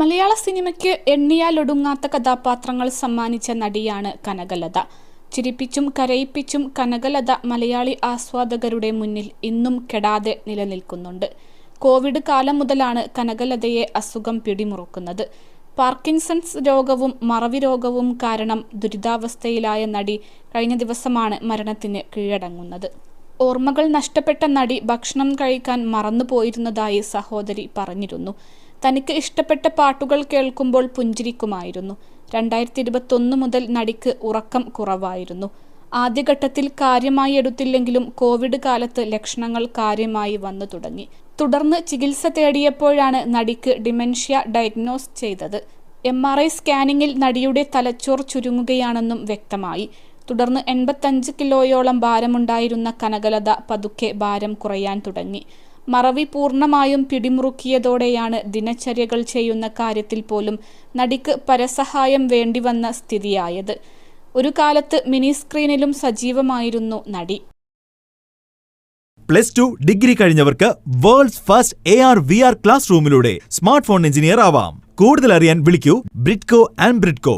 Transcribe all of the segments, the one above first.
മലയാള സിനിമയ്ക്ക് എണ്ണിയാലൊടുങ്ങാത്ത കഥാപാത്രങ്ങൾ സമ്മാനിച്ച നടിയാണ് കനകലത. ചിരിപ്പിച്ചും കരയിപ്പിച്ചും കനകലത മലയാളി ആസ്വാദകരുടെ മുന്നിൽ ഇന്നും കെടാതെ നിലനിൽക്കുന്നുണ്ട്. കോവിഡ് കാലം മുതലാണ് കനകലതയെ അസുഖം പിടിമുറുക്കുന്നത്. പാർക്കിൻസൺസ് രോഗവും മറവി രോഗവും കാരണം ദുരിതാവസ്ഥയിലായ നടി കഴിഞ്ഞ ദിവസമാണ് മരണത്തിന് കീഴടങ്ങുന്നത്. ഓർമ്മകൾ നഷ്ടപ്പെട്ട നടി ഭക്ഷണം കഴിക്കാൻ മറന്നുപോയിരുന്നതായി സഹോദരി പറഞ്ഞിരുന്നു. തനിക്ക് ഇഷ്ടപ്പെട്ട പാട്ടുകൾ കേൾക്കുമ്പോൾ പുഞ്ചിരിക്കുമായിരുന്നു. രണ്ടായിരത്തി ഇരുപത്തൊന്ന് മുതൽ നടിക്ക് ഉറക്കം കുറവായിരുന്നു. ആദ്യഘട്ടത്തിൽ കാര്യമായി എടുത്തില്ലെങ്കിലും കോവിഡ് കാലത്ത് ലക്ഷണങ്ങൾ കാര്യമായി വന്നു തുടങ്ങി. തുടർന്ന് ചികിത്സ തേടിയപ്പോഴാണ് നടിക്ക് ഡിമെൻഷ്യ ഡയഗ്നോസ് ചെയ്തത്. എം ആർ ഐ സ്കാനിങ്ങിൽ നടിയുടെ തലച്ചോർ ചുരുങ്ങുകയാണെന്നും വ്യക്തമായി. തുടർന്ന് എൺപത്തഞ്ച് കിലോയോളം ഭാരമുണ്ടായിരുന്ന കനകലത പതുക്കെ ഭാരം കുറയാൻ തുടങ്ങി. മറവി പൂർണമായും പിടിമുറുക്കിയതോടെയാണ് ദിനചര്യകൾ ചെയ്യുന്ന കാര്യത്തിൽ പോലും നടിക്ക് പരസഹായം വേണ്ടിവന്ന സ്ഥിതിയായത്. ഒരു കാലത്ത് മിനി സ്ക്രീനിലും സജീവമായിരുന്നു നടി. Plus two degree കഴിഞ്ഞവർക്ക് world's first A R V R class റൂമിലൂടെ smart phone engineer ആവാം. കൂടുതൽ അറിയാൻ വിളിക്കൂ ബ്രിഡ്കോ ആൻഡ് ബ്രിഡ്കോ.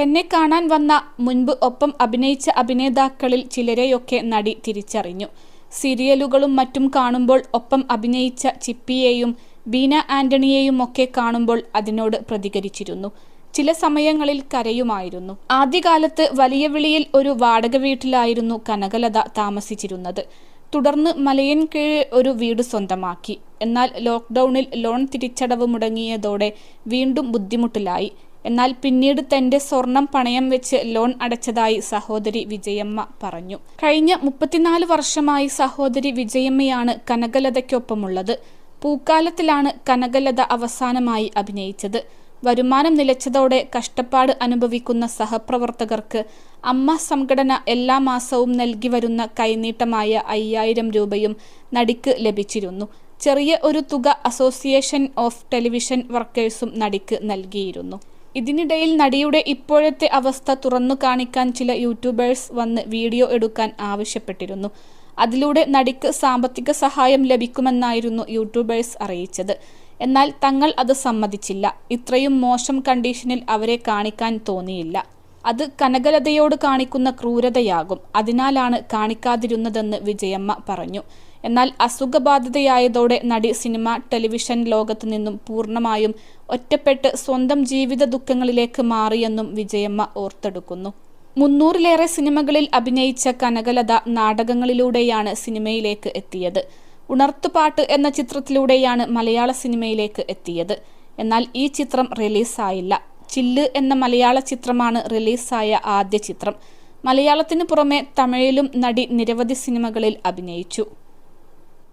തന്നെ കാണാൻ വന്ന മുൻപ് ഒപ്പം അഭിനയിച്ച അഭിനേതാക്കളിൽ ചിലരെയൊക്കെ നടി തിരിച്ചറിഞ്ഞു. സീരിയലുകളും മറ്റും കാണുമ്പോൾ ഒപ്പം അഭിനയിച്ച ചിപ്പിയെയും ബീന ആന്റണിയെയും ഒക്കെ കാണുമ്പോൾ അതിനോട് പ്രതികരിച്ചിരുന്നു. ചില സമയങ്ങളിൽ കരയുമായിരുന്നു. ആദ്യകാലത്ത് വലിയ വിളിയിൽ ഒരു വാടക വീട്ടിലായിരുന്നു കനകലത താമസിച്ചിരുന്നത്. തുടർന്ന് മലയൻ കീഴ് ഒരു വീട് സ്വന്തമാക്കി. എന്നാൽ ലോക്ക്ഡൌണിൽ ലോൺ തിരിച്ചടവ് മുടങ്ങിയതോടെ വീണ്ടും ബുദ്ധിമുട്ടിലായി. എന്നാൽ പിന്നീട് തന്റെ സ്വർണം പണയം വെച്ച് ലോൺ അടച്ചതായി സഹോദരി വിജയമ്മ പറഞ്ഞു. കഴിഞ്ഞ മുപ്പത്തിനാല് വർഷമായി സഹോദരി വിജയമ്മയാണ് കനകലതയ്ക്കൊപ്പമുള്ളത്. പൂക്കാലത്തിലാണ് കനകലത അവസാനമായി അഭിനയിച്ചത്. വരുമാനം നിലച്ചതോടെ കഷ്ടപ്പാട് അനുഭവിക്കുന്ന സഹപ്രവർത്തകർക്ക് അമ്മ സംഘടന എല്ലാ മാസവും നൽകി വരുന്ന കൈനീട്ടമായ അയ്യായിരം രൂപയും നടിക്ക് ലഭിച്ചിരുന്നു. ചെറിയ ഒരു തുക അസോസിയേഷൻ ഓഫ് ടെലിവിഷൻ വർക്കേഴ്സും നടിക്ക് നൽകിയിരുന്നു. ഇതിനിടയിൽ നടിയുടെ ഇപ്പോഴത്തെ അവസ്ഥ തുറന്നു കാണിക്കാൻ ചില യൂട്യൂബേഴ്സ് വന്ന് വീഡിയോ എടുക്കാൻ ആവശ്യപ്പെട്ടിരുന്നു. അതിലൂടെ നടിക്ക് സാമ്പത്തിക സഹായം ലഭിക്കുമെന്നായിരുന്നു യൂട്യൂബേഴ്സ് അറിയിച്ചത്. എന്നാൽ തങ്ങൾ അത് സമ്മതിച്ചില്ല. ഇത്രയും മോശം കണ്ടീഷനിൽ അവരെ കാണിക്കാൻ തോന്നിയില്ല. അത് കനകലതയോട് കാണിക്കുന്ന ക്രൂരതയാകും. അതിനാലാണ് കാണിക്കാതിരുന്നതെന്ന് വിജയമ്മ പറഞ്ഞു. എന്നാൽ അസുഖബാധിതയായതോടെ നടി സിനിമ ടെലിവിഷൻ ലോകത്തു നിന്നും പൂർണമായും ഒറ്റപ്പെട്ട് സ്വന്തം ജീവിത ദുഃഖങ്ങളിലേക്ക് മാറിയെന്നും വിജയമ്മ ഓർത്തെടുക്കുന്നു. മുന്നൂറിലേറെ സിനിമകളിൽ അഭിനയിച്ച കനകലത നാടകങ്ങളിലൂടെയാണ് സിനിമയിലേക്ക് എത്തിയത്. ഉണർത്തുപാട്ട് എന്ന ചിത്രത്തിലൂടെയാണ് മലയാള സിനിമയിലേക്ക് എത്തിയത്. എന്നാൽ ഈ ചിത്രം റിലീസായില്ല. ചില്ല് എന്ന മലയാള ചിത്രമാണ് റിലീസായ ആദ്യ ചിത്രം. മലയാളത്തിനു പുറമെ തമിഴിലും നടി നിരവധി സിനിമകളിൽ അഭിനയിച്ചു.